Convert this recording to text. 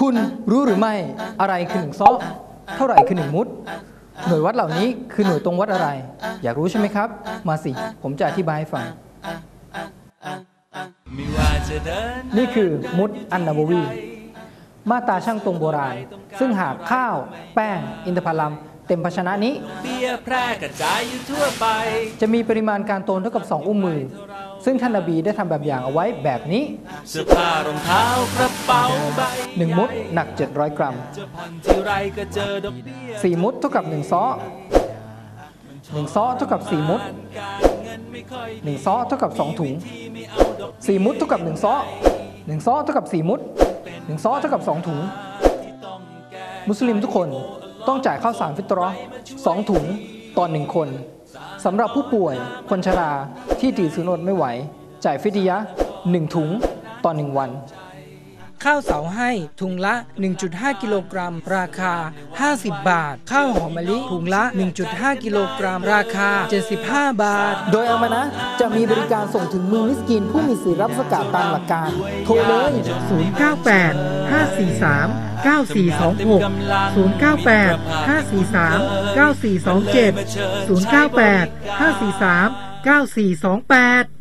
คุณรู้หรือไม่อะไรคือหนึ่งซอเท่าไหร่คือหนึ่งมุด หน่วยวัดเหล่านี้คือหน่วยตรงวัดอะไร อยากรู้ใช่ไหมครับ มาสิ ผมจะอธิบายให้ฟังไม่ว่าจะเดินนี่คือมุดอันนาบวีมาตราช่างตรงโบราณ ซึ่งหากข้าว แป้ง อินทผลัม เต็มภาชนะนี้เบี้ยแพร่กระจายอยู่ทั่วไปจะมีปริมาณการโตนเท่ากับ 2 อุ้มมือ ซึ่งท่านนบีได้ทำแบบอย่างเอาไว้แบบนี้ เสื้อผ้ารองเท้ากระเป๋าใบ1มุดหนัก 700 กรัมจะผ่อนที่ไรก็เจอดอกเบี้ย4มุดเท่ากับ1ซ้อ1ซ้อเท่ากับ4มุดการเงินไม่ค่อยดี1ซ้อเท่ากับ2ถุงที่ไม่เอาดอก4มุดเท่ากับ1ซ้อ1ซ้อเท่ากับ4มุด1ซ้อเท่ากับ2ถุงที่ต้องแก้มุสลิมทุกคนต้องจ่ายข้าวสารฟิตรอห์สองถุงต่อหนึ่งคน สำหรับผู้ป่วย คนชรา ที่ถือศีลอดไม่ไหว จ่ายฟิดยะห์หนึ่งถุงต่อหนึ่งวัน ข้าวเสาให้ถุงละ 1.5 กิโลกรัม ราคา 50 บาท ข้าวหอมมะลิถุงละ 1.5 กิโลกรัม ราคา 75 บาท โดยอามานะ จะมีบริการส่งถึงมือมิสกินผู้มีสิทธิรับสกาดตามหลักการ โทรเลย098 543 9426 098 543 9427 098 543 9428